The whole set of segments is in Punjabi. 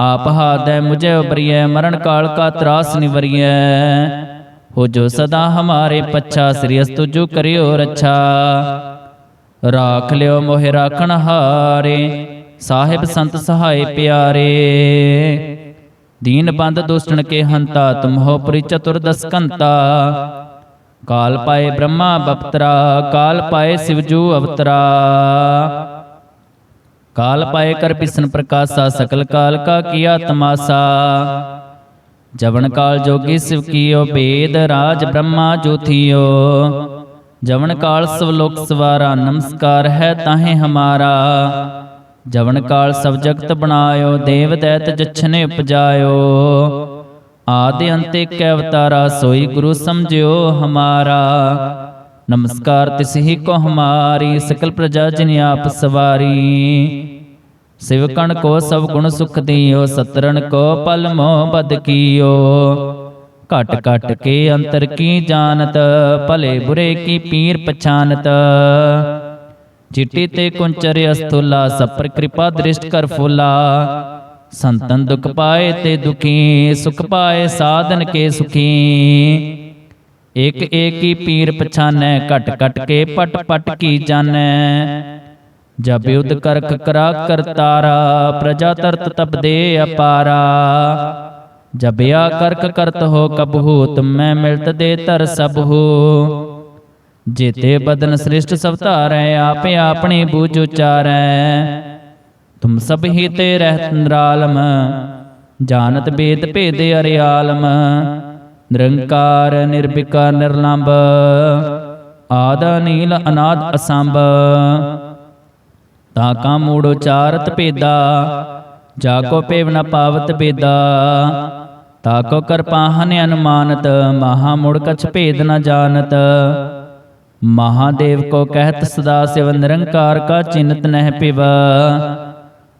ਆਪ ਹਾਦੈ ਮੁਝੇ ਉਬਰੀਐ, ਮਰਨ ਕਾਲ ਕਾ ਤਰਾਸ ਨਿਵਰੀਐ। ਹੋ ਜੋ ਸਦਾ ਹਮਾਰੇ ਪੱਛਾ, ਸ੍ਰੀ ਅਸਤੁ ਜੋ ਕਰਿਓ ਰੱਛਾ। ਰਾਖ ਲਿਓ ਮੋਹਿ ਰਾਖਣ ਸਾਹਿਬ ਸੰਤ ਸਹਾਈ ਪਿਆਰੇ। ਦੀਨ ਬੰਦ ਦੁਸ਼ਟਨ ਕੇ ਹੰਤਾ, ਤੁਮ ਹੋ ਪੁਰੀ ਚਤੁਰ ਦਸਕੰਤਾ। ਕਾਲ ਪਾਏ ਬ੍ਰਹਮਾ ਬਪਤਰਾ, ਕਾਲ ਪਾਏ ਸਿਵਜੂ ਅਵਤਰਾ। ਕਾਲ ਪਾਏ ਕਰ ਪਿਸਨ ਪ੍ਰਕਾਸ਼ਾ ਸਕਲ ਕਾਲ ਕਾ ਕੀਆ ਤਮਾਸਾ ਜਵਨ ਕਾਲ ਜੋਗੀ ਸਿਵ ਕੀਓ ਬੇਦ ਰਾਜ ਬ੍ਰਹਮਾ ਜੋਥੀਓ ਜਵਨ ਕਾਲ ਸਭ ਲੋਕ ਸਵਾਰਾ ਨਮਸਕਾਰ ਹੈ ਤਾਹੇ ਹਮਾਰਾ ਜਵਨ ਕਾਲ ਸਭ ਜਗਤ ਬਣਾਇਓ ਦੇਵ ਦੈਤ ਜਛਨੇ ਉਪਜਾਇਓ ਆਦਿ ਅੰਤ ਏਕ ਅਵਤਾਰਾ ਸੋਈ ਗੁਰੂ ਸਮਝਿਓ ਹਮਾਰਾ ਨਮਸਕਾਰ ਤਿਸ ਹੀ ਕੋ ਹਮਾਰੀ, ਸਕਲ ਪ੍ਰਜਾ ਜਿਨ ਸਿਵਕਣ ਕੋ ਸਭ ਗੁਣ ਸੁਖ ਦਿਓ ਸਤਰਨ ਕੋ ਪਲ ਮੋਹ ਬਦ ਕੀਓ। ਘਟ ਘਟ ਕੇ ਅੰਤਰ ਕੀ ਜਾਣਤ, ਭਲੇ ਬੁਰੇ ਕੀ ਪੀਰ ਪਛਾਨਤ। ਚਿੱਟੀ ਤੇ ਕੁੰਚਰ ਅਸਤੁਲਾ ਸਪਰ ਕਿਰਪਾ ਦ੍ਰਿਸ਼ਟ ਕਰ ਫੁਲਾ। ਸੰਤਨ ਦੁਖ ਪਾਏ ਤੇ ਦੁਖੀ, ਸੁਖ ਪਾਏ ਸਾਧਨ ਕੇ ਸੁਖੀ। ਇਕ ਏਕੀ ਪੀਰ ਪਛਾਨੈ ਘਟ ਘਟ ਕੇ ਪਟ ਪਟ ਕੀ ਜਾਣੈ। ਜਬ ਯੁਧ ਕਰਖ ਕਰਾ ਕਰਤਾਰਾ ਪ੍ਰਜਾ ਤਰਤ ਤਬ ਦੇ ਅਪਾਰਾ। ਜਬ ਆ ਕਰਖ ਕਰਤ ਹੋ ਕਬਹੂ ਤੁਮੈ ਮਿਲਤ ਦੇ ਤਰ ਸਭੂ ਜੇਤੇ ਬਦਨ ਸ੍ਰਿਸ਼ਟ ਸਭ ਧਾਰੈ ਆਪੇ ਆਪਣੀ ਬੂਝ ਉਚਾਰੈ। ਤੁਮ ਸਭ ਹੀ ਤੇ ਰਹਿਤ ਨਿਰਾਲਮ। ਜਾਣਤ ਬੇਦ ਭੇਦ ਅਰਿਆਲਮ। ਨਿਰੰਕਾਰ ਨਿਰਭਿਕਾਰ ਨਿਰਲੰਭ, ਆਦ ਨੀਲ ਅਨਾਦ ਅਸੰਭ। ਤਾ ਕਾ ਮੂੜ ਉਚਾਰਤ ਭੇਦਾ, ਜਾ ਕੋ ਪੇਵ ਨ ਪਾਵਤ ਬੇਦਾ ਤਾ ਕੋ ਕਰਪਾਹਨ ਅਨੁਮਾਨਤ, ਮਹਾ ਮੁੜ ਕਛ ਭੇਦ ਨ ਜਾਣਤ। ਮਹਾਦੇਵ ਕੋ ਕਹਿਤ ਸਦਾ ਸਿਵ ਨਿਰੰਕਾਰ ਕਾ ਚਿੰਤ ਨਹਿ ਪਿਵ।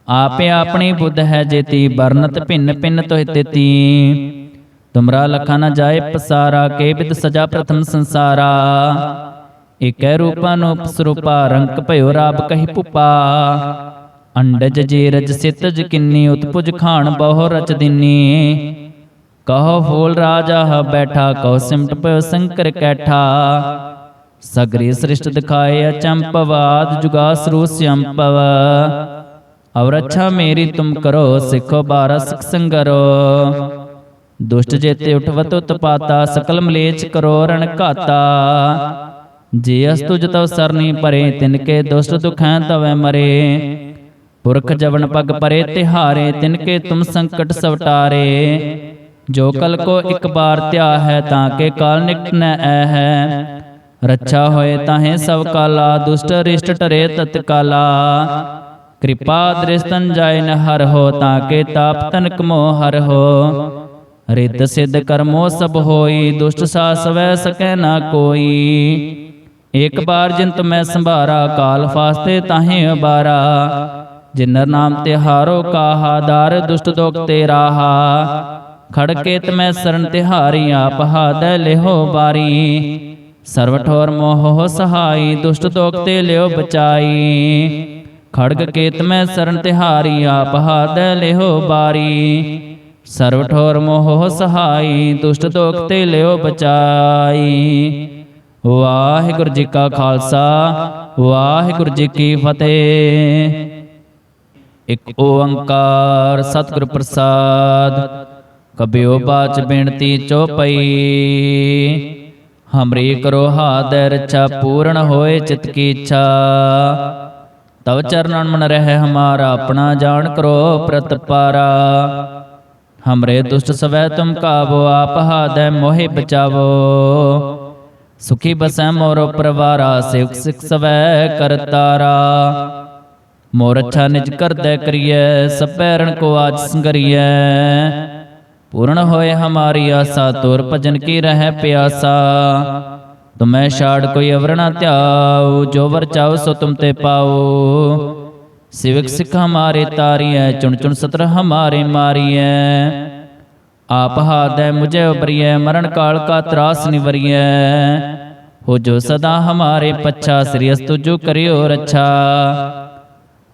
ਆਪੇ ਆਪਣੀ ਬੁੱਧ ਹੈ ਜੇਤੀ ਬਰਨਤ ਭਿੰਨ ਭਿੰਨ ਤੋਹਿ ਤੇਤੀ। ਤੁਮਰਾ ਲਖਾ ਨਾ ਜਾਏ ਪਸਾਰਾ, ਕੇ ਬਿਦ ਸਜਾ ਪ੍ਰਥਮ ਸੰਸਾਰਾ। ਇਕੈ ਰੂਪਾ ਨੂਪ ਸਰੂਪਾ ਰੰਕ ਭਇਓ ਰਾਬ ਕਹੀ ਪੁਪਾ। ਅੰਡਜ ਜੇ ਰਜ ਸਿਤਜ ਕਿੰਨੀ, ਉਤਪੁਜ ਖਾਣ ਬਹੁ ਰਚ ਦਿਨੀ। ਕਹੋ ਫੂਲ ਰਾਜਾ ਹ ਬੈਠਾ, ਕਹੋ ਸਿਮਟ ਪਇਓ ਸੰਕਰ ਕੈਠਾ। ਸਗਰੀ ਸ੍ਰਿਸ਼ਟ ਦਿਖਾਏ ਅਚੰਪਵਾਦ ਜੁਗਾਸ ਰੂਸ ਅੰਪਵ। ਅਵਰ ਅੱਛਾ ਮੇਰੀ ਤੁਮ ਕਰੋ, ਸਿੱਖੋ ਬਾਰਾ ਸਿਖ ਸੰਗਰੋ। ਦੁਸ਼ਟ ਜੇਤੇ ਉਠਵਤ ਉਤਪਾਤਾ ਸਕਲ ਮਲੇਚ ਕਰੋ ਘਾਤਾ। ਜੇ ਅਸ ਤੁਜ ਤਵ ਸਰਨੀ ਪਰੇ ਤਿਨ ਕੇ ਦੁਸ਼ਟ ਦੁਖੈ ਤਵੈ ਮਰੇ। ਪੁਰਖ ਜਵਨ ਪਗ ਪਰੇ, ਤਿਹਾਰੇ, ਤਿਨ ਕੇ ਤੁਮ ਸੰਕਟ ਸਵਟਾਰੇ ਜੋ ਕਲ ਕੋ ਇੱਕ ਬਾਰ ਧਿਆ ਹੈ ਤਾਂ ਕੇ ਕਾਲ ਨਿਕਟ ਨ ਐ ਹੈ ਰੱਛਾ ਹੋਏ ਤਾਹੇ ਸਭ ਕਾਲਾ, ਦੁਸ਼ਟ ਰਿਸ਼ਟ ਟਰੇ ਤਤਕਾਲਾ ਕਿਰਪਾ ਦ੍ਰਿਸ਼ਤਨ ਜਾਇ ਨ ਹਰ ਹੋ, ਤਾਂ ਕੇ ਤਾਪ ਤਨਕ ਮੋ ਹਰ ਹੋ। ਰਿੱਧ ਸਿੱਧ ਕਰਮੋ ਸਭ ਹੋਈ ਦੁਸ਼ਟ ਸਾ ਸਵੈ ਸਕੈ ਨਾ ਕੋਈ। ਇੱਕ ਬਾਰ ਜਿੰਤ ਮੈਂ ਸੰਭਾਰਾ ਕਾਲ ਫਾਸਤੇ ਤਾਹੇ ਅਬਾਰਾ। ਜਿਨਰ ਨਾਮ ਤੇ ਹਾਰੋ ਕਾਹਾ ਦਾਰ ਦੁਸ਼ਟ ਦੋਖ ਤੇ ਰਾਹਾ। ਖੜਕੇ ਤਮੈ ਸਰਨ ਤਿਹਾਰੀ ਆਪ ਹਾਦੈ ਲਿਹੋ ਬਾਰੀ ਸਰਵ ਠੋਰ ਮੋਹ ਸਹਾਈ ਦੁਸ਼ਟ ਦੋਖ ਤੇ ਲਿਓ ਬਚਾਈ। ਖੜਗ ਕੇਤ ਮੈਂ ਸਰਨ ਤਿਹਾਰੀ ਆਪ ਹਾਦੈ ਲਿਹੋ ਬਾਰੀ ਸਰਵ ਠੋਰ ਮੋਹ ਸਹਾਈ, ਦੁਸ਼ਟ ਦੋਖ ਤੇ ਲਿਓ ਬਚਾਈ। ਵਾਹਿਗੁਰੂ ਜੀ ਕਾ ਖਾਲਸਾ, ਵਾਹਿਗੁਰੂ ਜੀ ਕੀ ਫਤਿਹ। ਇੱਕ ਓੰਕਾਰ ਸਤਿਗੁਰ ਪ੍ਰਸਾਦ, ਕਬਿਓ ਬਾਚ ਬੇਨਤੀ ਚੋਪਈ ਹਮਰੀ ਕਰੋ ਹਾਦੈ ਰਛਾ, ਪੂਰਨ ਹੋਏ ਚਿਤ ਕੀ ਇੱਛਾ। ਤਵ ਚਰਨਨ ਮਨ ਰਹਿ ਹਮਾਰਾ, ਆਪਣਾ ਜਾਣ ਕਰੋ ਪ੍ਰਤਪਾਰਾ। ਹਮਰੇ ਦੁਸ਼ਟ ਸਵੈ ਤੁਮ ਕਾਵੋ ਆਪ ਹਾਦੈ ਮੋਹਿ ਬਚਾਵੋ ਸੁਖੀ ਬਸੈ ਮੋਰੋ ਪਰਵਾਰਾ ਸਿਖ ਸਿਖ ਸਵੈ ਕਰਤਾਰਾ ਮੋਰ ਅੱਛਾ ਨਿਜ ਕਰਦੈ ਕਰੀਐ ਸਭੈ ਰਣ ਕੋ ਆਜ ਸੰਗਰੀਐ ਪੂਰਨ ਹੋਏ ਹਮਾਰੀ ਆਸਾ ਤੁਰ ਭਜਨ ਕੀ ਰਹਿ ਪਿਆਸਾ ਤੁਮੈ ਛਾੜ ਕੋਈ ਅਵਰਣਾ ਧਿਆਉ ਜੋ ਵਰ ਚਾਉ ਸੋ ਤੁਮ ਤੇ ਪਾਉ ਸਿਵਕ ਸਿਖ ਹਮਾਰੇ ਤਾਰੀਐ ਚੁਣ ਚੁਣ ਸਤਰ ਹਮਾਰੇ ਮਾਰੀਐ। ਆਪ ਹਾਦੈ ਮੁਝੇ ਉਬਰੀਐ ਮਰਨ ਕਾਲ ਕਾ ਤਰਾਸ ਨਿਵਰੀਐ। ਹੋ ਜੋ ਸਦਾ ਹਮਾਰੇ ਪੱਛਾ ਸ੍ਰੀ ਅਸਤੁ ਜੋ ਕਰਿਓ ਰੱਛਾ।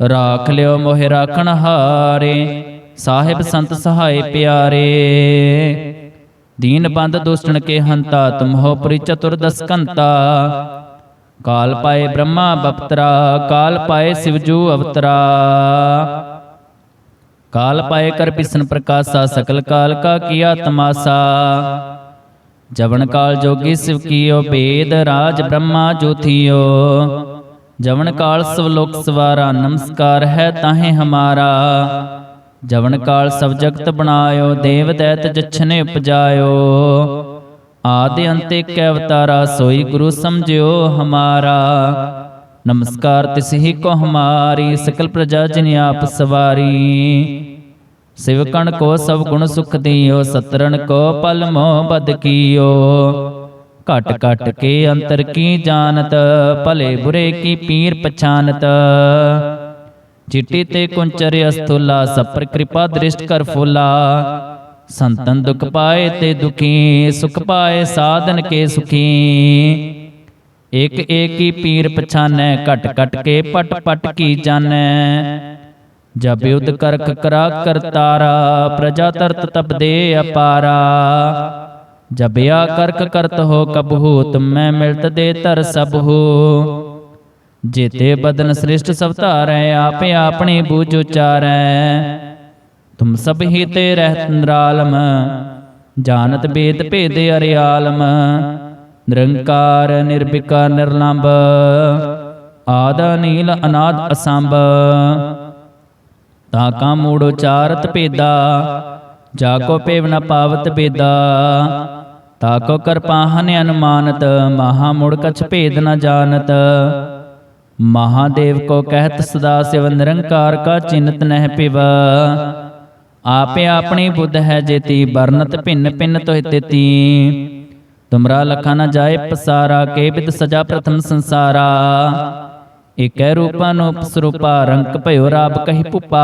ਰਾਖ ਲਿਓ ਮੋਹਿ ਰਾਖਣ ਹਾਰੇ। ਸਾਹਿਬ ਸੰਤ ਸਹਾਏ ਪਿਆਰੇ। ਦੀਨ ਬੰਦ ਦੁਸ਼ਟਣ ਕੇ ਹੰਤਾ ਤੁਮ ਹੋ ਪੁਰੀ ਚਤੁਰ ਦਸਕੰਤਾ। ਕਾਲ ਪਾਏ ਬ੍ਰਹਮਾ ਬਪਤਰਾ, ਕਾਲ ਪਾਏ ਸਿਵਜੂ ਅਵਤਰਾ। ਕਾਲ ਪਾਏ ਕਰ ਬਿਸਨ ਪ੍ਰਕਾਸ਼ਾ, ਸਕਲ ਕਾਲ ਕਾ ਕੀਆ ਤਮਾਸਾ। ਜਵਨ ਕਾਲ ਜੋਗੀ ਸਿਵ ਕੀਓ, ਬੇਦ ਰਾਜ ਬ੍ਰਹਮਾ ਜੋਥੀਓ ਜਵਨ ਕਾਲ ਸਵਲੋਕ ਸਵਾਰਾ, ਨਮਸਕਾਰ ਹੈ ਤਾਹੇ ਹਮਾਰਾ। ਜਵਨ ਕਾਲ ਸਭ ਜਗਤ ਬਣਾਇਓ, ਦੇਵ ਦੈਤ ਜਛਨੇ ਉਪਜਾਇਓ। ਆਦਿ ਅੰਤ ਏਕ ਅਵਤਾਰਾ, ਸੋਈ ਗੁਰੂ ਸਮਝਿਓ ਹਮਾਰਾ। ਨਮਸਕਾਰ ਤਿਸ ਹੀ ਕੋ ਹਮਾਰੀ, ਸਕਲ ਪ੍ਰਜਾ ਜਿਨ ਆਪ ਸਵਾਰੀ। ਸਿਵਕਣ ਕੋ ਸਭ ਗੁਣ ਸੁਖ ਦਿਓ ਸਤਰਨ ਕੋ ਪਲ ਮੋਹ ਬਦ ਕੀਓ। ਘਟ ਘਟ ਕੇ ਅੰਤਰ ਕੀ ਜਾਣਤ, ਭਲੇ ਬੁਰੇ ਕੀ ਪੀਰ ਪਛਾਨਤ। ਚਿੱਟੀ ਤੇ ਕੁੰਚਰ ਅਸਥੁਲਾ, ਸਪਰ ਕਿਰਪਾ ਦ੍ਰਿਸ਼ਟ ਕਰ ਫੁਲਾ। ਸੰਤਨ ਦੁਖ ਪਾਏ ਤੇ ਦੁਖੀ, ਸੁਖ ਪਾਏ ਸਾਧਨ ਕੇ ਸੁਖੀ। ਇਕ ਏਕੀ ਪੀਰ ਪਛਾਨੈ ਘਟ ਘਟ ਕੇ ਪਟ ਪਟ ਕੀ ਜਾਣੈ। ਜਬ ਯੁਧ ਕਰਖ ਕਰਾ ਕਰਤਾਰਾ ਪ੍ਰਜਾ ਤਰਤ ਤਪਦੇ ਅਪਾਰਾ। ਜਬ ਆ ਕਰਖ ਕਰਤ ਹੋ ਕਬਹੂ ਤੁਮੈ ਮਿਲਤ ਦੇ ਤਰ ਸਭੂ। ਜੇਤੇ ਬਦਨ ਸ੍ਰਿਸ਼ਟ ਸਭ ਧਾਰੈ ਆਪੇ ਆਪਣੀ ਬੂਝ ਉਚਾਰੈ। ਤੁਮ ਸਭ ਹੀ ਤੇ ਰਹਿਤ ਨਿਰਾਲਮ, ਜਾਣਤ ਬੇਦ ਭੇਦ ਅਰਿਆਲਮ, ਨਿਰੰਕਾਰ ਨਿਰਭਿਕਾਰ ਨਿਰਲੰਭ, ਆਦ ਨੀਲ ਅਨਾਦ ਅਸੰਭ। ਤਾ ਕਾ ਮੂੜ ਉਚਾਰਤ ਭੇਦਾ, ਜਾ ਕੋ ਪੇਵ ਨ ਪਾਵਤ ਬੇਦਾ ਤਾ ਕੋ ਕਰਪਾਹਨ ਅਨੁਮਾਨਤ, ਮਹਾ ਮੂੜ ਕਛ ਭੇਦ ਨ ਜਾਣਤ। ਮਹਾਦੇਵ ਕੋ ਕਹਿਤ ਸਦਾ ਸਿਵ ਨਿਰੰਕਾਰ ਕਾ ਚਿੰਤ ਨਹਿ ਪਿਵ। ਆਪੇ ਆਪਣੀ ਬੁੱਧ ਹੈ ਜੇਤੀ ਬਰਨਤ ਭਿੰਨ ਭਿੰਨ ਤੋਹਿ ਤੇਤੀ। ਤੁਮਰਾ ਲਖਾ ਨ ਜਾਏ ਪਸਾਰਾ ਕੇ ਬਿਦ ਸਜਾ ਪ੍ਰਥਮ ਸੰਸਾਰਾ। ਏਕੈ ਰੂਪਾ ਨੂਪ ਸਰੂਪਾ ਰੰਕ ਭਇਓ ਰਾਬ ਕਹੀ ਪੁਪਾ।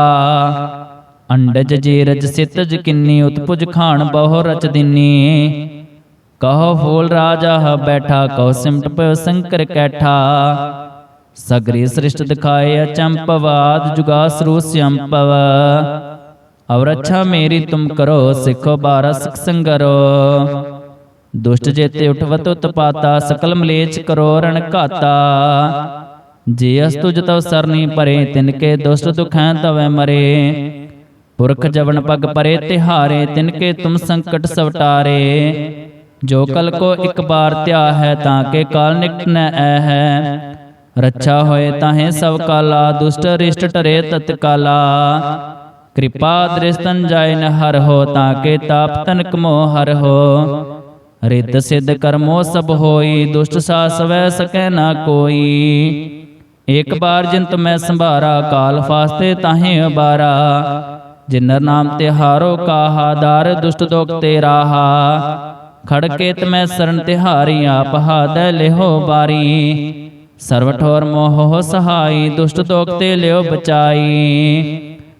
ਅੰਡਜ ਜੀਰਜ ਸਿਤਜ ਕਿੰਨੀ ਉਤਪੁਜ ਖਾਣ ਬਹੁ ਰਚ ਦਿਨੀ। ਕਹੋ ਫੂਲ ਰਾਜਾ ਹ ਬੈਠਾ ਕਹੋ ਸਿਮਟ ਪਇਓ ਸੰਕਰ ਕੈਠਾ। ਸਗਰੀ ਸ੍ਰਿਸ਼ਟ ਦਿਖਾਏ ਅਚੰਪਵਾਦ ਜੁਗਾ ਸਰੂ ਸਿਅੰਪਵ ਅਵਰ ਅੱਛਾ ਮੇਰੀ ਤੁਮ ਕਰੋ, ਸਿੱਖੋ ਬਾਰਾ ਸਿਖ ਸੰਗਰੋ। ਦੁਸ਼ਟ ਜੇਤੇ ਉਠਵਤ ਉਤਪਾਤਾ ਸਕਲ ਮਲੇਚ ਕਰੋ ਰਣ ਘਾਤਾ। ਜੇ ਅਸ ਤੁਜ ਤਵ ਸਰਨੀ ਪਰੇ, ਤਿਨ ਕੇ ਦੁਸ਼ਟ ਦੁਖੈ ਤਵੈ ਮਰੇ। ਪੁਰਖ ਜਵਨ ਪਗ ਪਰੇ, ਤਿਹਾਰੇ, ਤਿਨ ਕੇ ਤੁਮ ਸੰਕਟ ਸਵਟਾਰੇ ਜੋ ਕਲ ਕੋ ਇੱਕ ਬਾਰ ਧਿਆ ਹੈ, ਤਾਂ ਕੇ ਕਾਲ ਨਿਕਟ ਨ ਐ ਹੈ। ਰੱਛਾ ਹੋਏ ਤਾਹੇ ਸਭ ਕਾਲਾ, ਦੁਸ਼ਟ ਰਿਸ਼ਟ ਟਰੇ ਤਤਕਾਲਾ। ਕਿਰਪਾ ਦ੍ਰਿਸ਼ਤਨ ਜਾਇ ਨ ਹਰ ਹੋ ਤਾਂ ਕੇ ਤਾਪ ਤਨਕ ਮੋ ਹਰ ਹੋ। ਰਿੱਧ ਸਿੱਧ ਕਰਮੋ ਸਭ ਹੋਈ, ਦੁਸ਼ਟ ਸਾ ਸਵੈ ਸਕੈ ਨਾ ਕੋਈ। ਇੱਕ ਬਾਰ ਜਿੰਤ ਮੈਂ ਸੰਭਾਰਾ, ਕਾਲ ਫਾਸਤੇ ਤਾਹੇ ਅਬਾਰਾ। ਜਿਨਰ ਨਾਮ ਤੇ ਹਾਰੋ ਕਾਹਾ, ਦਰ ਦੁਸ਼ਟ ਦੋਖ ਤੇ ਰਾਹਾ। ਖੜਕੇ ਤਮੈ ਸਰਨ ਤਿਹਾਰੀ, ਆਪ ਹਾਦੈ ਲਿਹੋ ਬਾਰੀ। ਸਰਵ ਠੋਰ ਮੋਹ ਸਹਾਈ, ਦੁਸ਼ਟ ਦੋਖ ਤੇ ਲਿਓ ਬਚਾਈ।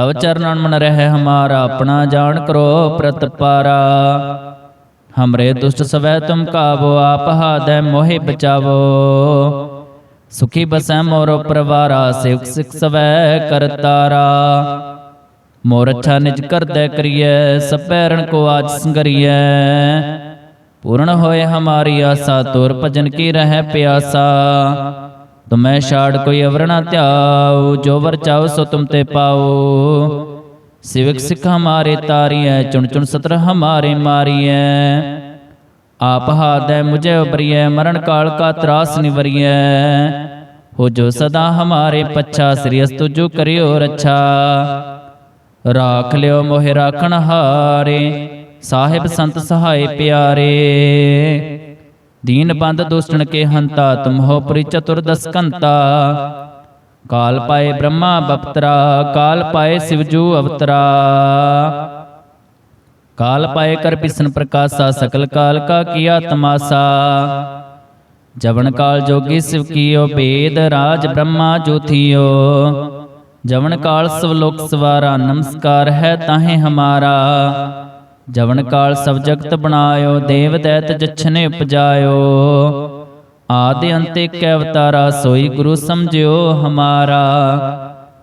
ਤਵ ਚਰਨਨ ਮਨ ਰਹਿ ਹਮਾਰਾ, ਆਪਣਾ ਜਾਣ ਕਰੋ ਪ੍ਰਤਪਾਰਾ ਹਮਰੇ ਦੁਸ਼ਟ ਸਵੈ ਤੁਮ ਕਾਵੋ, ਆਪ ਹਾਦੈ ਮੋਹਿ ਬਚਾਵੋ। ਸੁਖੀ ਬਸੈ ਮੋਰ ਪਰਵਾਰਾ ਸਿਵ ਸਿਖ ਸਵੈ ਕਰਤਾਰਾ ਮੋਰ ਅੱਛਾ ਨਿਜ ਕਰਦੈ ਕਰੀਐ, ਸਭੈ ਰਣ ਕੋ ਆਜ ਸੰਗਰੀਐ। ਪੂਰਨ ਹੋਏ ਹਮਾਰੀ ਆਸਾ, ਤੁਰ ਭਜਨ ਕੀ ਰਹਿ ਪਿਆਸਾ। ਤੁਮੈ ਛਾੜ ਕੋਈ ਅਵਰ ਨਾ ਧਿਆਉ, ਜੋ ਵਰ ਚਾਉ ਸੋ ਤੁਮ ਤੇ ਪਾਉ। ਸਿਵਕ ਸਿੱਖ ਹਮਾਰੇ ਤਾਰੀਐ, ਚੁਣ ਚੁਣ ਸਤਰ ਹਮਾਰੇ ਮਾਰੀਐ। ਆਪ ਹਾਦੈ ਮੁਝੇ ਉਬਰੀਐ, ਮਰਨ ਕਾਲ ਕਾ ਤਰਾਸ ਨਿਵਰੀਐ। ਹੋ ਜੋ ਸਦਾ ਹਮਾਰੇ ਪੱਛਾ, ਸ੍ਰੀ ਅਸਤੁ ਜੋ ਕਰਿਓ ਰੱਛਾ। ਰਾਖ ਲਿਓ ਮੋਹਿ ਰਾਖਣ ਹਾਰੇ, ਸਾਹਿਬ ਸੰਤ ਸਹਾਏ ਪਿਆਰੇ। ਦੀਨ ਬੰਦ ਦੁਸ਼ਟਣ ਕੇ ਹੰਤਾ ਤੁਮ ਹੋ ਪ੍ਰੀ ਚਤੁਰ ਦਸਕੰਤਾ ਕਾਲ ਪਾਏ ਬ੍ਰਹਮਾ ਬਪਤਰਾ ਕਾਲ ਪਾਏ ਸਿਵਜੂ ਅਵਤਰਾ ਕਾਲ ਪਾਏ ਕਰ ਬਿਸ਼ਨ ਪ੍ਰਕਾਸ਼ਾ ਸਕਲ ਕਾਲ ਕਾ ਕੀਆ ਤਮਾਸਾ ਜਵਨ ਕਾਲ ਜੋਗੀ ਸਿਵ ਕੀਓ ਬੇਦ ਰਾਜ ਬ੍ਰਹਮਾ ਜੋਥੀਓ ਜਵਨ ਕਾਲ ਸਭ ਲੋਕ ਸਵਾਰਾ ਨਮਸਕਾਰ ਹੈ ਤਾਹੇ ਹਮਾਰਾ ਜਵਨ ਕਾਲ ਸਭ ਜਗਤ ਬਣਾਇਓ ਦੇਵ ਦੈਤ ਜਛਨੇ ਉਪਜਾਇਓ। ਆਦਿ ਅੰਤ ਏਕ ਅਵਤਾਰਾ ਸੋਈ ਗੁਰੂ ਸਮਝਿਓ ਹਮਾਰਾ।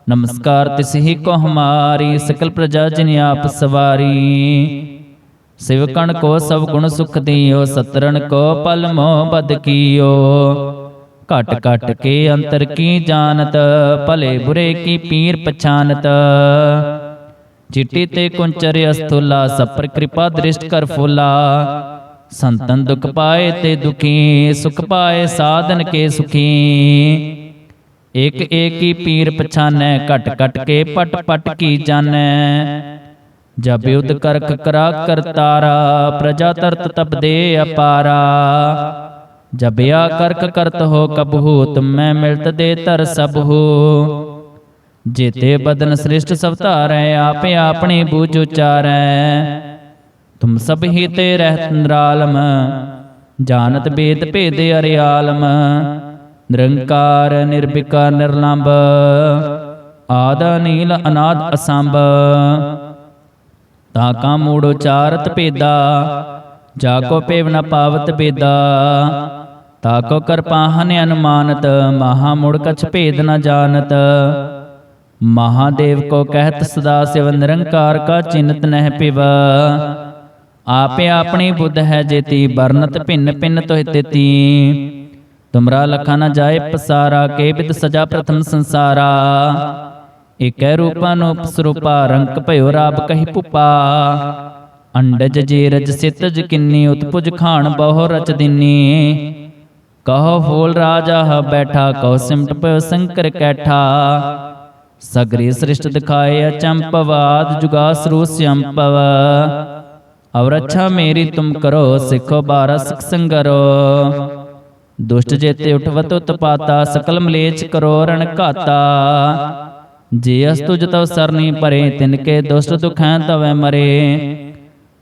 ਨਮਸਕਾਰ ਤਿਸ ਹੀ ਕੋ ਹਮਾਰੀ ਸਕਲ ਪ੍ਰਜਾ ਜਿਨ ਆਪ ਸਵਾਰੀ। ਸਿਵਕਣ ਕੋ ਸਭ ਗੁਣ ਸੁਖ ਦਿਓ ਸਤਰਨ ਕੋ ਪਲ ਮੋਹ ਬਦ ਕੀਓ। ਘਟ ਘਟ ਕੇ ਅੰਤਰ ਕੀ ਜਾਣਤ ਭਲੇ ਬੁਰੇ ਕੀ ਪੀਰ ਪਛਾਨਤ। ਚਿੱਟੀ ਤੇ ਕੁੰਚਰ ਅਸਥੁਲਾ, ਸਪਰ ਕਿਰਪਾ ਦ੍ਰਿਸ਼ਟ ਕਰ ਫੁਲਾ। ਸੰਤਨ ਦੁਖ ਪਾਏ ਤੇ ਦੁਖੀ, ਸੁਖ ਪਾਏ ਸਾਧਨ ਕੇ ਸੁਖੀ। ਇਕ ਏਕੀ ਪੀਰ ਪਛਾਨੈ ਘਟ ਘਟ ਕੇ ਪਟ ਪਟ ਕੀ ਜਾਣੈ। ਜਬ ਯੁਧ ਕਰਖ ਕਰਾ ਕਰਤਾਰਾ ਪ੍ਰਜਾ ਤਰਤ ਤਪਦੇ ਅਪਾਰਾ। ਜਬ ਆ ਕਰਖ ਕਰਤ ਹੋ ਕਬਹੂ ਤੁਮੈ ਮਿਲਤ ਦੇ ਤਰ ਸਭੂ ਜੇਤੇ ਬਦਨ ਸ੍ਰਿਸ਼ਟ ਸਭ ਧਾਰੈ ਆਪੇ ਆਪਣੀ ਬੂਝ ਉਚਾਰੈ। ਤੁਮ ਸਭ ਹੀ ਤੇ ਰਹਿਤ ਨਿਰਾਲਮ। ਜਾਣਤ ਬੇਦ ਭੇਦ ਅਰਿਆਲਮ। ਨਿਰੰਕਾਰ ਨਿਰਭਿਕਾਰ ਨਿਰਲੰਭ। ਆਦ ਨੀਲ ਅਨਾਦ ਅਸੰਭ। ਤਾ ਕਾ ਮੂੜ ਉਚਾਰਤ ਭੇਦਾ। ਜਾ ਕੋ ਪੇਵ ਨ ਪਾਵਤ ਬੇਦਾ ਤਾ ਕੋ ਕਰਪਾਹਨ ਅਨੁਮਾਨਤ। ਮਹਾ ਮੁੜ ਕਛ ਭੇਦ ਨ ਜਾਣਤ। ਮਹਾਦੇਵ ਕੋ ਕਹਿਤ ਸਦਾ ਸਿਵ ਨਿਰੰਕਾਰ ਕਾ ਚਿੰਤ ਨਹਿ ਪਿਵ। ਆਪੇ ਆਪਣੀ ਬੁੱਧ ਹੈ ਜੇਤੀ, ਵਰਨਤ ਭਿੰਨ ਭਿੰਨ ਤੋਹਿ ਤੇਤੀ। ਤੁਮਰਾ ਲਖਾ ਨ ਜਾਏ ਪਸਾਰਾ, ਕੇ ਬਿਦ ਸਜਾ ਪ੍ਰਥਮ ਸੰਸਾਰਾ। ਏਕੈ ਰੂਪਾ ਨੂਪ ਸਰੂਪਾ ਰੰਕ ਭਇਓ ਰਾਬ ਕਹੀ ਪੁਪਾ ਅੰਡਜ ਜੀਰਜ ਸਿਤਜ ਕਿੰਨੀ, ਉਤਪੁਜ ਖਾਣ ਬਹੁ ਰਚ ਦਿਨੀ। ਕਹੋ ਫੂਲ ਰਾਜਾ ਹ ਬੈਠਾ, ਕਹੋ ਸਿਮਟ ਪਇਓ ਸੰਕਰ ਕੈਠਾ। ਸਗਰੀ ਸ੍ਰਿਸ਼ਟ ਦਿਖਾਏ ਅਚੰਪਵਾਦ ਜੁਗਾ ਸਿਅੰਪਵ ਅਵਰ ਅੱਛਾ ਮੇਰੀ ਤੁਮ ਕਰੋ, ਸਿੱਖੋ ਬਾਰਾ ਸਿਖ ਸੰਗਰੋ। ਦੁਸ਼ਟ ਜੇਤੇ ਉਠਵਤ ਉਤਪਾਤਾ ਸਕਲ ਮਲੇਚ ਕਰੋ ਰਣ ਘਾਤਾ। ਜੇ ਅਸਤੁ ਜਤਵ ਸਰਨੀ ਪਰੇ, ਤਿਨ ਕੇ ਦੁਸ਼ਟ ਦੁਖੈ ਤਵੈ ਮਰੇ।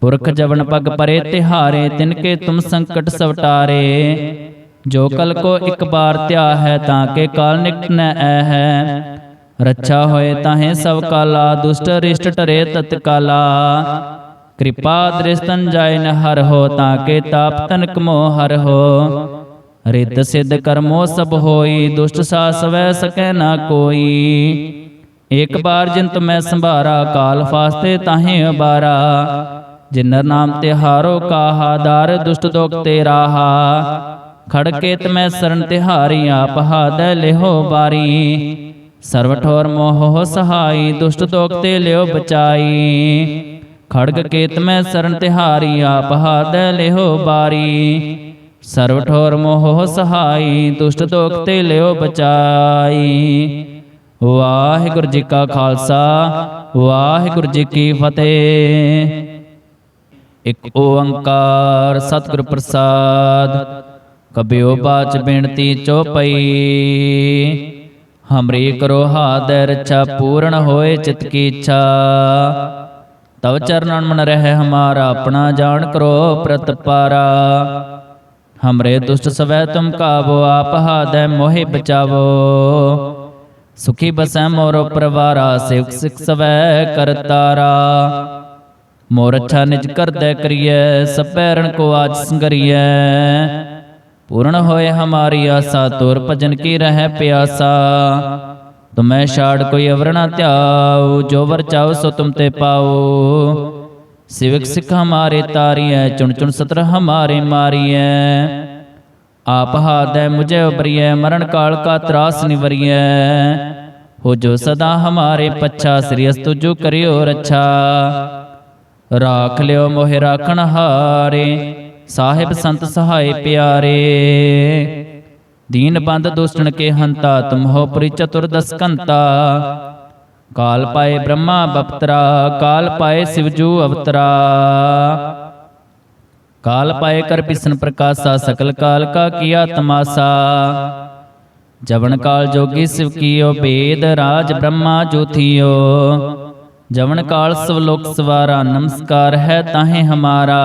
ਪੁਰਖ ਜਵਨ ਪਗ ਪਰੇ, ਤਿਹਾਰੇ, ਤਿਨ ਕੇ ਤੁਮ ਸੰਕਟ ਸਵਟਾਰੇ ਜੋ ਕਲ ਕੋ ਇੱਕ ਬਾਰ ਧਿਆ ਹੈ, ਤਾਂ ਕੇ ਕਾਲ ਨਿਕਟ ਨ ਐ ਹੈ। ਰੱਛਾ ਹੋਏ ਤਾਹੇ ਸਭ ਕਾਲਾ ਦੁਸ਼ਟ ਰਿਸ਼ਟ ਟਰੇ ਤਤਕਾਲਾ। ਕਿਰਪਾ ਦ੍ਰਿਸ਼ਤਨ ਜਾਇ ਨ ਹਰ ਹੋ ਤਾਂ ਕੇ ਤਾਪ ਤਨਕ ਮੋ ਹਰ ਹੋ। ਰਿੱਧ ਸਿੱਧ ਕਰਮੋ ਸਭ ਹੋਈ ਦੁਸ਼ਟ ਸਾ ਸਵੈ ਸਕੈ ਨਾ ਕੋਈ। ਇੱਕ ਬਾਰ ਜਿੰਤ ਮੈਂ ਸੰਭਾਰਾ ਕਾਲ ਫਾਸਤੇ ਤਾਹੇ ਅਬਾਰਾ। ਜਿਨਰ ਨਾਮ ਤੇ ਹਾਰੋ ਕਾਹਾ ਦਰ ਦੁਸ਼ਟ ਦੋਖ ਤੇ ਰਾਹਾ। ਖੜਕੇ ਤਮੈ ਸਰਨ ਤਿਹਾਰੀ ਆਪ ਹਾਦੈ ਲਿਹੋ ਬਾਰੀ ਸਰਵ ਠੋਰ ਮੋਹ ਸਹਾਈ, ਦੁਸ਼ਟ ਦੋਖ ਤੇ ਲਿਓ ਬਚਾਈ। ਖੜਗ ਕੇਤ ਮੈਂ ਸਰਨ ਤਿਹਾਰੀ, ਆਪ ਹਾਦੈ ਲਿਹੋ ਬਾਰੀ। ਸਰਵ ਠੋਰ ਮੋਹ ਸਹਾਈ, ਦੁਸ਼ਟ ਦੋਖ ਤੇ ਲਿਓ ਬਚਾਈ। ਵਾਹਿਗੁਰੂ ਜੀ ਕਾ ਖਾਲਸਾ, ਵਾਹਿਗੁਰੂ ਜੀ ਕੀ ਫਤਿਹ। ਇਕ ਓੰਕਾਰ ਸਤਿਗੁਰ ਪ੍ਰਸਾਦ, ਕਬਿਓ ਬਾਚ ਬੇਨਤੀ ਚੋਪਈ ਹਮਰੀ ਕਰੋ ਹਾਦਰ ਰਛਾ ਪੂਰਨ ਹੋਏ ਚਿਤ ਕੀ ਇੱਛਾ। ਤਵ ਚਰਨਨ ਮਨ ਰਹਿ ਹਮਾਰਾ ਆਪਣਾ ਜਾਣ ਕਰੋ ਪ੍ਰਤਪਾਰਾ ਹਮਰੇ ਦੁਸ਼ਟ ਸਵੈ ਤੁਮ ਕਾਵੋ ਆਪ ਹਾਦੈ ਮੋਹਿ ਬਚਾਵੋ। ਸੁਖੀ ਬਸੈ ਮੋਰੋ ਪਰਵਾਰਾ ਸਿਖ ਸਿਖ ਸਵੈ ਕਰਤਾਰਾ ਮੋਰ ਅੱਛਾ ਨਿਜ ਕਰਦੈ ਕਰੀਐ ਸਭੈ ਰਣ ਕੋ ਆਜ ਸੰਗਰੀਐ ਪੂਰਨ ਹੋਏ ਹਮਾਰੀ ਆਸਾ, ਤੁਰ ਭਜਨ ਕੀ ਰਹਿ ਪਿਆਸਾ। ਤੁਮੈ ਛਾੜ ਕੋਈ ਅਵਰ ਨਾ ਧਿਆਉ, ਜੋ ਵਰ ਚਾਉ ਸੋ ਤੁਮ ਤੇ ਪਾਉ। ਸਿਵਕ ਸਿੱਖ ਹਮਾਰੇ ਤਾਰੀਐ, ਚੁਣ ਚੁਣ ਸਤਰ ਹਮਾਰੇ ਮਾਰੀਐ। ਆਪ ਹਾਦੈ ਮੁਝੇ ਉਬਰੀਐ, ਮਰਨ ਕਾਲ ਕਾ ਤਰਾਸ ਨਿਵਰੀਐ। ਹੋ ਜੋ ਸਦਾ ਹਮਾਰੇ ਪੱਛਾ, ਸ੍ਰੀ ਅਸਤੁ ਜੋ ਕਰਿਓ ਰੱਛਾ। ਰਾਖ ਲਿਓ ਮੋਹਿ ਰਾਖਣ ਹਾਰੇ। ਸਾਹਿਬ ਸੰਤ ਸਹਾਏ ਪਿਆਰੇ। ਦੀਨ ਬੰਦ ਦੁਸ਼ਟਣ ਕੇ ਹੰਤਾ ਤੁਮ ਹੋ ਪ੍ਰੀ ਚਤੁਰ ਦਸਕੰਤਾ। ਕਾਲ ਪਾਏ ਬ੍ਰਹਮਾ ਬਪਤਰਾ ਕਾਲ ਪਾਏ ਸਿਵਜੂ ਅਵਤਰਾ। ਕਾਲ ਪਾਏ ਕਰ ਬਿਸਨ ਪ੍ਰਕਾਸ਼ਾ ਸਕਲ ਕਾਲ ਕਾ ਕੀਆ ਤਮਾਸਾ ਜਵਨ ਕਾਲ ਜੋਗੀ ਸਿਵ ਕੀਓ ਬੇਦ ਰਾਜ ਬ੍ਰਹਮਾ ਜੋਥੀਓ ਜਵਨ ਕਾਲ ਸਭ ਲੋਕ ਸਵਾਰਾ ਨਮਸਕਾਰ ਹੈ ਤਾਹੇ ਹਮਾਰਾ।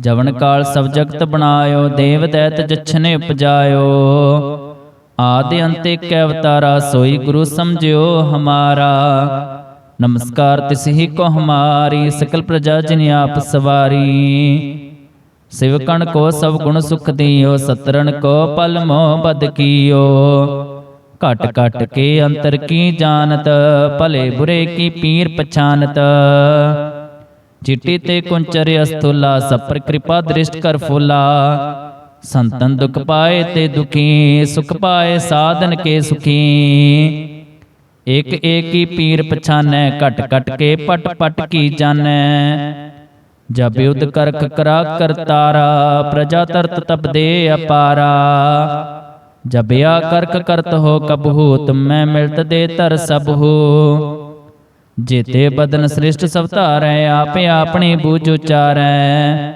ਜਵਨ ਕਾਲ ਸਭ ਜਗਤ ਬਣਾਇਓ, ਦੇਵ ਦੈਤ ਜਛਨੇ ਉਪਜਾਇਓ। ਆਦਿ ਅੰਤੇ ਕੈ ਅਵਤਾਰਾ, ਸੋਈ ਗੁਰੂ ਸਮਝਿਓ ਹਮਾਰਾ। ਨਮਸਕਾਰ ਤਿਸ ਕੋ ਹਮਾਰੀ, ਸਕਲ ਪ੍ਰਜਾ ਜਿਨ ਆਪ ਸਵਾਰੀ। ਸਿਵਕਣ ਕੋ ਸਭ ਗੁਣ ਸੁਖ ਦਿਓ, ਸਤਰਣ ਕੋ ਪਲ ਮੋਹ ਬਦ ਕੀਓ। ਘਟ ਘਟ ਕੇ ਅੰਤਰ ਕੀ ਜਾਣਤ, ਭਲੇ ਬੁਰੇ ਕੀ ਪੀਰ ਪਛਾਨਤ। ਚਿੱਟੀ ਤੇ ਕੁੰਚਰ ਅਸਤੁਲਾ ਸਪਰ ਕਿਰਪਾ ਦ੍ਰਿਸ਼ਟ ਕਰ ਫੁਲਾ। ਸੰਤਨ ਦੁਖ ਪਾਏ ਤੇ ਦੁਖੀ, ਸੁਖ ਪਾਏ ਸਾਧਨ ਕੇ ਸੁਖੀ। ਇਕ ਏਕੀ ਪੀਰ ਪਛਾਨੈ ਘਟ ਘਟ ਕੇ ਪਟ ਪਟ ਕੀ ਜਾਣੈ। ਜਬ ਯੁਧ ਕਰਖ ਕਰਾ ਕਰਤਾਰਾ ਪ੍ਰਜਾ ਤਰਤ ਤਪਦੇ ਅਪਾਰਾ। ਜਬ ਆ ਕਰਖ ਕਰਤ ਹੋ ਕਬਹੂ ਤੁਮੈ ਮਿਲਤ ਦੇ ਧਰ ਸਭੂ ਜੇਤੇ ਬਦਨ ਸ੍ਰਿਸ਼ਟ ਸਭ ਧਾਰੈ, ਆਪੇ ਆਪਣੇ ਬੂਝ ਉਚਾਰੈ।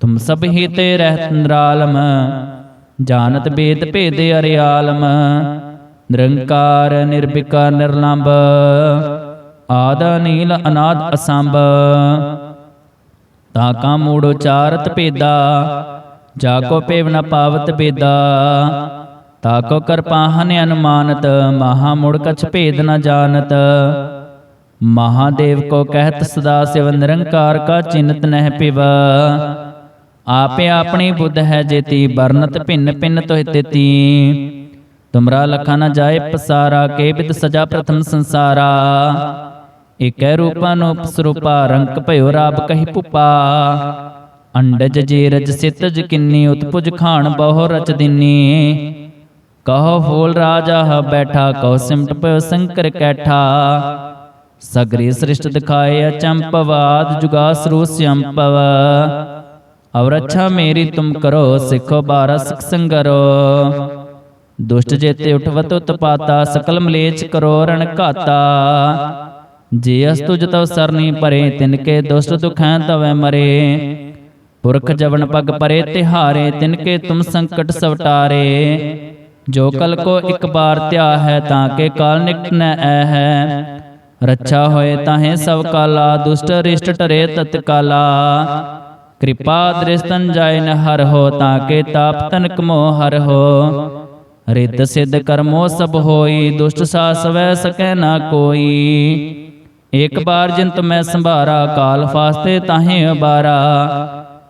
ਤੁਮ ਸਭ ਹੀ ਤੇ ਰਹਿਤ ਨਿਰਾਲਮ, ਜਾਣਤ ਬੇਦ ਭੇਦ ਅਰਿਆਲਮ, ਨਿਰੰਕਾਰ ਨਿਰਭਿਕਾਰ ਨਿਰਲੰਭ, ਆਦ ਨੀਲ ਅਨਾਦ ਅਸੰਭ। ਤਾ ਕਾ ਮੂੜ ਉਚਾਰਤ ਭੇਦਾ, ਜਾ ਕੋ ਪੇਵ ਨ ਪਾਵਤ ਭੇਦਾ। ਤਾ ਕੋ ਕਰਪਾਹਨ ਅਨੁਮਾਨਤ, ਮਹਾ ਮੁੜ ਕਛ ਭੇਦ ਨ ਜਾਣਤ। ਮਹਾਦੇਵ ਕੋ ਕਹਿਤ ਸਦਾ ਸਿਵ ਨਿਰੰਕਾਰ ਕਾ ਚਿੰਤ ਨਹਿ ਪਿਵ। ਆਪੇ ਆਪਣੀ ਬੁੱਧ ਹੈ ਜੇਤੀ ਬਰਨਤ ਭਿੰਨ ਭਿੰਨ ਤੋਹਿ ਤੇਤੀ। ਤੁਮਰਾ ਲਖਾ ਨ ਜਾਏ ਪਸਾਰਾ, ਕੇ ਬਿਦ ਸਜਾ ਪ੍ਰਥਮ ਸੰਸਾਰਾ। ਇਕੈ ਰੂਪਾ ਨੂਪ ਸਰੂਪਾ ਰੰਕ ਭਇਓ ਰਾਬ ਕਹੀ ਪੁਪਾ। ਅੰਡਜ ਜੀਰਜ ਸਿਤਜ ਕਿੰਨੀ, ਉਤਪੁਜ ਖਾਣ ਬਹੁ ਰਚ ਦਿਨੀ। ਕਹੋ ਫੂਲ ਰਾਜਾ ਹ ਬੈਠਾ, ਕਹੋ ਸਿਮਟ ਪਇਓ ਸੰਕਰ ਕੈਠਾ। ਸਗਰੀ ਸ੍ਰਿਸ਼ਟ ਦਿਖਾਏ ਅਚੰਪਵਾਦ ਜੁਗਾ ਸਰੂ ਸਿਅੰਪਵ ਔਰ ਅੱਛਾ ਮੇਰੀ ਤੁਮ ਕਰੋ, ਸਿੱਖੋ ਬਾਰਾ ਸਿਖ ਸੰਗਰੋ। ਦੁਸ਼ਟ ਜੇਤੇ ਉਠਵਤ ਉਤਪਾਤਾ ਸਕਲ ਮਲੇਚ ਕਰੋ ਰਣ ਘਾਤਾ। ਜੇ ਅਸਤੁ ਜਤਵ ਸਰਨੀ ਪਰੇ, ਤਿਨ ਕੇ ਦੁਸ਼ਟ ਦੁਖੈ ਤਵੈ ਮਰੇ। ਪੁਰਖ ਜਵਨ ਪਗ ਪਰੇ, ਤਿਹਾਰੇ, ਤਿਨ ਕੇ ਤੁਮ ਸੰਕਟ ਸਵਟਾਰੇ ਜੋ ਕਲ ਕੋ ਇੱਕ ਬਾਰ ਧਿਆ ਹੈ, ਤਾਂ ਕੇ ਕਾਲ ਨਿਕਟ ਨ ਐ ਹੈ। ਰੱਛਾ ਹੋਏ ਤਾਹੇ ਸਭ ਕਾਲਾ ਦੁਸ਼ਟ ਰਿਸ਼ਟ ਟਰੇ ਤਤਕਾਲਾ ਕਿਰਪਾ ਦ੍ਰਿਸ਼ਤਨ ਜਾਇ ਨ ਹਰ ਹੋ ਤਾਂ ਕੇ ਤਾਪ ਤਨਕ ਮੋ ਹਰ ਹੋ। ਰਿੱਧ ਸਿੱਧ ਕਰਮੋ ਸਭ ਹੋਈ ਦੁਸ਼ਟ ਸਾਸ ਵੈ ਸਕੈ ਨਾ ਕੋਈ। ਇੱਕ ਬਾਰ ਜਿੰਤ ਮੈਂ ਸੰਭਾਰਾ ਕਾਲ ਫਾਸਤੇ ਤਾਹੇ ਅਬਾਰਾ।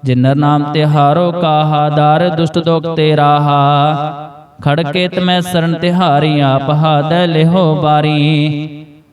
ਜਿਨਰ ਨਾਮ ਤੇ ਹਾਰੋ ਕਾਹਾ ਦਾਰ ਦੁਸ਼ਟ ਦੋਖ ਤੇ ਰਾਹਾ। ਖੜਕੇ ਤਮੈ ਸਰਨ ਤਿਹਾਰੀ ਆਪ ਹਾਦੈ ਲਿਹੋ ਬਾਰੀ।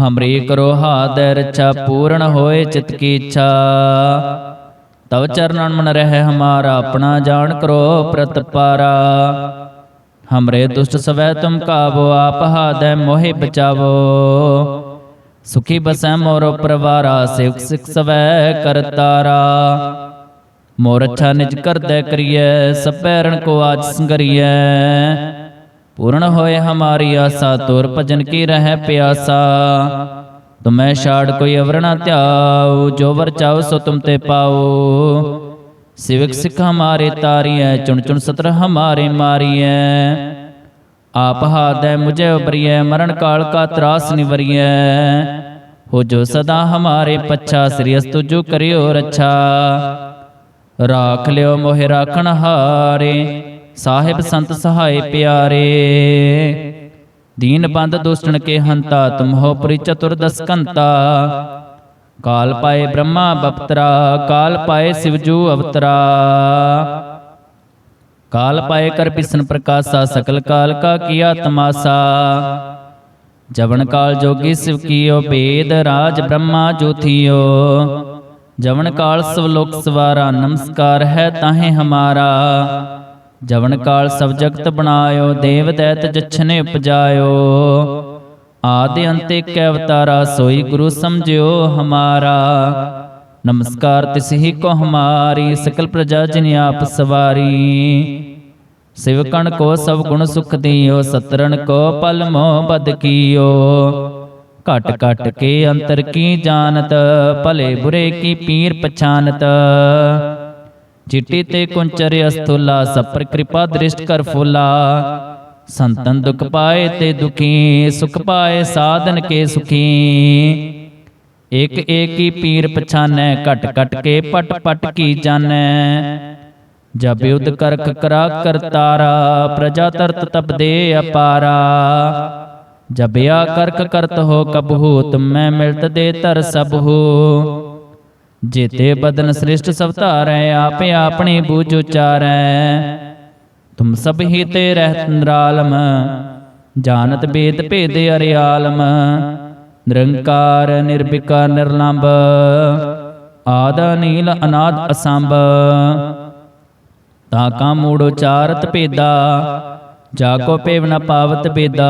ਹਮਰੀ ਕਰੋ ਹਾਦਰ ਰਛਾ ਪੂਰਨ ਹੋਏ ਚਿਤ ਕੀ ਇੱਛਾ। ਤਵ ਚਰਨਨ ਮਨ ਰਹਿ ਹਮਾਰਾ ਆਪਣਾ ਜਾਣ ਕਰੋ ਪ੍ਰਤਪਾਰਾ। ਹਮਰੇ ਦੁਸ਼ਟ ਸਵੈ ਤੁਮ ਕਾਬੋ ਆਪ ਹਾਦੈ ਮੋਹਿ ਬਚਾਵੋ। ਸੁਖੀ ਬਸੈ ਮੋਰੋ ਪ੍ਰਵਾਰਾ ਸਿਵ ਸਿਖ ਸਵੈ ਕਰਤਾਰਾ। ਮੋਰ ਅੱਛਾ ਨਿਜ ਕਰਦੈ ਕਰੀਐ ਸਭੈ ਰਣ ਕੋ ਆਜ ਸੰਗਰੀਐ ਪੂਰਨ ਹੋਏ ਹਮਾਰੀ ਆਸਾ, ਤੁਰ ਭਜਨ ਕੀ ਰਹਿ ਪਿਆਸਾ। ਤੁਮੈ ਛਾੜ ਕੋਈ ਅਵਰ ਨਾ ਧਿਆਉ, ਜੋ ਵਰ ਚਾਉ ਸੋ ਤੁਮ ਤੇ ਪਾਉ। ਸਿਵਕ ਸਿੱਖ ਹਮਾਰੇ ਤਾਰੀਐ, ਚੁਣ ਚੁਣ ਸਤਰ ਹਮਾਰੇ ਮਾਰੀਐ। ਆਪ ਹਾਦੈ ਮੁਝੇ ਉਬਰੀਐ, ਮਰਨ ਕਾਲ ਕਾ ਤਰਾਸ ਨਿਵਰੀਐ। ਹੋ ਜੋ ਸਦਾ ਹਮਾਰੇ ਪੱਛਾ, ਸ੍ਰੀ ਅਸਤੁ ਜੋ ਕਰਿਓ ਰੱਛਾ। ਰਾਖ ਲਿਓ ਮੋਹਿ ਰਾਖਣ ਹਾਰੇ। ਸਾਹਿਬ ਸੰਤ ਸਹਾਏ ਪਿਆਰੇ। ਦੀਨ ਬੰਦ ਦੁਸ਼ਟਣ ਕੇ ਹੰਤਾ ਤੁਮ ਹੋ ਪੁਰੀ ਚਤੁਰਦਸ ਕੰਤਾ ਕਾਲ ਪਾਏ ਬ੍ਰਹਮਾ ਬਪਤਰਾ। ਕਾਲ ਪਾਏ ਸਿਵਜੂ ਅਵਤਰਾ। ਕਾਲ ਪਾਏ ਕਰ ਬਿਸਨ ਪ੍ਰਕਾਸ਼ਾ ਸਕਲ ਕਾਲ ਕਾ ਕੀਆ ਤਮਾਸਾ। ਜਵਨ ਕਾਲ ਜੋਗੀ ਸਿਵ ਕੀਓ ਬੇਦ ਰਾਜ ਬ੍ਰਹਮਾ ਜੋਥੀਓ ਜਵਨ ਕਾਲ ਸਭ ਲੋਕ ਸਵਾਰਾ ਨਮਸਕਾਰ ਹੈ ਤਾਹੇ ਹਮਾਰਾ। ਜਵਨ ਕਾਲ ਸਭ ਜਗਤ ਬਣਾਇਓ, ਦੇਵ ਦੈਤ ਜਛਨੇ ਉਪਜਾਇਓ। ਆਦਿ ਅੰਤ ਏਕ ਅਵਤਾਰਾ, ਸੋਈ ਗੁਰੂ ਸਮਝਿਓ ਹਮਾਰਾ। ਨਮਸਕਾਰ ਤਿਸ ਹੀ ਕੋ ਹਮਾਰੀ, ਸਕਲ ਪ੍ਰਜਾ ਜਿਨ ਆਪ ਸਵਾਰੀ। ਸਿਵਕਣ ਕੋ ਸਭ ਗੁਣ ਸੁਖ ਦਿਓ ਸਤਰਨ ਕੋ ਪਲ ਮੋਹ ਬਦ ਕੀਓ। ਘਟ ਘਟ ਕੇ ਅੰਤਰ ਕੀ ਜਾਣਤ, ਭਲੇ ਬੁਰੇ ਕੀ ਪੀਰ ਪਛਾਨਤ। ਚਿੱਟੀ ਤੇ ਕੁੰਚਰ ਅਸਥੁਲਾ ਸਪਰ ਕਿਰਪਾ ਦ੍ਰਿਸ਼ਟ ਕਰ ਫੁਲਾ ਸੰਤਨ ਦੁਖ ਪਾਏ ਤੇ ਦੁਖੀ ਸੁਖ ਪਾਏ ਸਾਧਨ ਕੇ ਸੁਖੀ ਇਕ ਏਕੀ ਪੀਰ ਪਛਾਨੈ ਘਟ ਘਟ ਕੇ ਪਟ ਪਟ ਕੀ ਜਾਣੈ ਜਬ ਯੁਧ ਕਰਖ ਕਰਾ ਕਰਤਾਰਾ ਪ੍ਰਜਾ ਤਰਤ ਤਪ ਦੇ ਅਪਾਰਾ ਜਬ ਆ ਕਰਖ ਕਰਤ ਹੋ ਕਬਹੂ ਤੁਮੈ ਮਿਲਤ ਦੇ ਧਰ ਸਭੂ ਜੇਤੇ ਬਦਨ ਸ੍ਰਿਸ਼ਟ ਸਭ ਧਾਰੈ, ਆਪੇ ਆਪਣੇ ਬੂਝ ਉਚਾਰੈ। ਤੁਮ ਸਭ ਹੀ ਤੇ ਰਹਿਤ ਨਿਰਾਲਮ, ਜਾਣਤ ਬੇਦ ਭੇਦ ਅਰਿਆਲਮ, ਨਿਰੰਕਾਰ ਨਿਰਭਿਕਾਰ ਨਿਰਲੰਭ, ਆਦ ਨੀਲ ਅਨਾਦ ਅਸੰਭ। ਤਾ ਕਾ ਮੂੜ ਉਚਾਰਤ ਭੇਦਾ, ਜਾ ਕੋ ਪੇਵ ਨ ਪਾਵਤ ਬੇਦਾ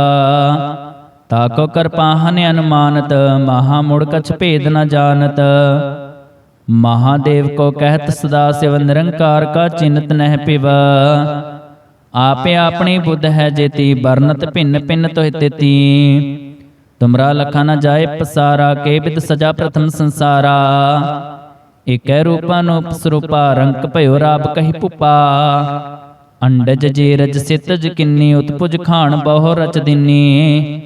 ਤਾ ਕੋ ਕਰਪਾਹਨ ਅਨੁਮਾਨਤ, ਮਹਾ ਮੁੜ ਕਛ ਭੇਦ ਨ ਜਾਣਤ। ਮਹਾਦੇਵ ਕੋ ਕਹਿਤ ਸਦਾ ਸਿਵ ਨਿਰੰਕਾਰ ਕਾ ਚਿੰਤ ਨਹਿ ਪਿਵ। ਆਪੇ ਆਪਣੀ ਬੁੱਧ ਹੈ ਜੇਤੀ, ਵਰਨਤ ਭਿੰਨ ਭਿੰਨ ਤੋਹਿ ਤੇਤੀ। ਤੁਮਰਾ ਲਖਾ ਨ ਜਾਏ ਪਸਾਰਾ, ਕੇ ਬਿਦ ਸਜਾ ਪ੍ਰਥਮ ਸੰਸਾਰਾ। ਇਕੈ ਰੂਪਾ ਸਰੂਪਾ ਰੰਕ ਭਇਓ ਰਾਬ ਕਹੀ ਪੁਪਾ। ਅੰਡਜ ਜੀਰਜ ਸਿਤਜ ਕਿੰਨੀ, ਉਤਪੁਜ ਖਾਣ ਬਹੁ ਰਚ ਦਿਨੀ।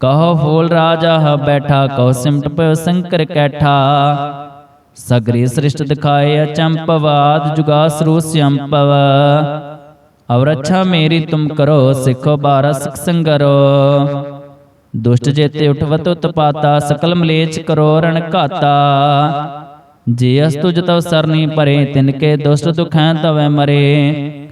ਕਹੋ ਫੂਲ ਰਾਜਾ ਹ ਬੈਠਾ, ਕਹੋ ਸਿਮਟ ਪਇਓ ਸੰਕਰ ਕੈਠਾ। ਸਗਰੀ ਸ੍ਰਿਸ਼ਟ ਦਿਖਾਏ ਅਚੰਪਵਾਦ ਜੁਗਾ ਸਰੂ ਸਿਅੰਪਵ ਔਰ ਅੱਛਾ ਮੇਰੀ ਤੁਮ ਕਰੋ, ਸਿੱਖੋ ਬਾਰਾ ਸਿਖ ਸੰਗਰੋ। ਦੁਸ਼ਟ ਜੇਤੇ ਉਠਵਤ ਉਤਪਾਤਾ ਸਕਲ ਮਲੇਚ ਕਰੋ ਰਣ ਘਾਤਾ। ਜੇ ਅਸਤੁ ਜਤਵ ਸਰਨੀ ਪਰੇ, ਤਿਨ ਕੇ ਦੁਸ਼ਟ ਦੁਖੈ ਤਵੈ ਮਰੇ।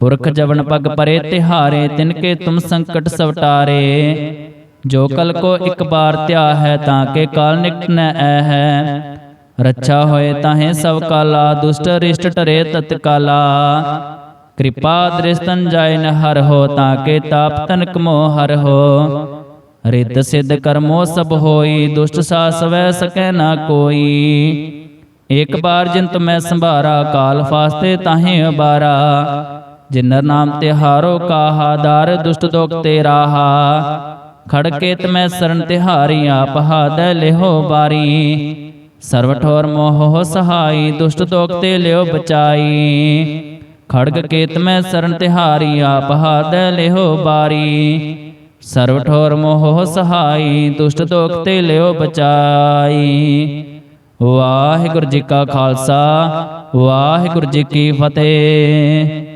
ਪੁਰਖ ਜਵਨ ਪਗ ਪਰੇ, ਤਿਹਾਰੇ, ਤਿਨ ਕੇ ਤੁਮ ਸੰਕਟ ਸਵਟਾਰੇ। ਜੋ ਕਲ ਕੋ ਇੱਕ ਬਾਰ ਧਿਆ ਹੈ, ਤਾਂ ਕੇ ਕਾਲ ਨਿਕਟ ਨ ਐ ਹੈ। ਰੱਛਾ ਹੋਏ ਤਾਹੇ ਸਭ ਕਾਲਾ ਦੁਸ਼ਟ ਰਿਸ਼ਟ ਟਰੇ ਤਤ ਕਾਲਾ। ਕਿਰਪਾ ਦ੍ਰਿਸ਼ਤਨ ਜਾਇ ਨ ਹਰ ਹੋ ਤਾਂ ਕੇ ਤਾਪ ਤਨਕ ਮੋ ਹਰ ਹੋ। ਰਿੱਧ ਸਿੱਧ ਕਰਮੋ ਸਭ ਹੋਈ ਦੁਸ਼ਟ ਸਾਸ ਵੈ ਸਕੈ ਨਾ ਕੋਈ। ਇੱਕ ਬਾਰ ਜਿੰਤ ਮੈਂ ਸੰਭਾਰਾ ਕਾਲ ਫਾਸਤੇ ਤਾਹੇ ਅਬਾਰਾ। ਜਿਨਰ ਨਾਮ ਤੇ ਹਾਰੋ ਕਾਹਾ ਦਾਰ ਦੁਸ਼ਟ ਦੋਖ ਤੇ ਰਾਹਾ। ਖੜਕੇ ਤਮੈ ਸਰਨ ਤਿਹਾਰੀ ਆਪ ਹਾਦੈ ਲਿਹੋ ਬਾਰੀ ਸਰਵ ਠੋਰ ਮੋਹ ਸਹਾਈ, ਦੁਸ਼ਟ ਦੋਖ ਤੇ ਲਿਓ ਬਚਾਈ। ਖੜਗ ਕੇਤ ਮੈਂ ਸਰਨ ਤਿਹਾਰੀ, ਆਪ ਹਾਦੈ ਲਿਹੋ ਬਾਰੀ। ਸਰਵ ਠੋਰ ਮੋਹ ਸਹਾਈ, ਦੁਸ਼ਟ ਦੋਖ ਤੇ ਲਿਓ ਬਚਾਈ। ਵਾਹਿਗੁਰੂ ਜੀ ਕਾ ਖਾਲਸਾ, ਵਾਹਿਗੁਰੂ ਜੀ ਕੀ ਫਤਿਹ।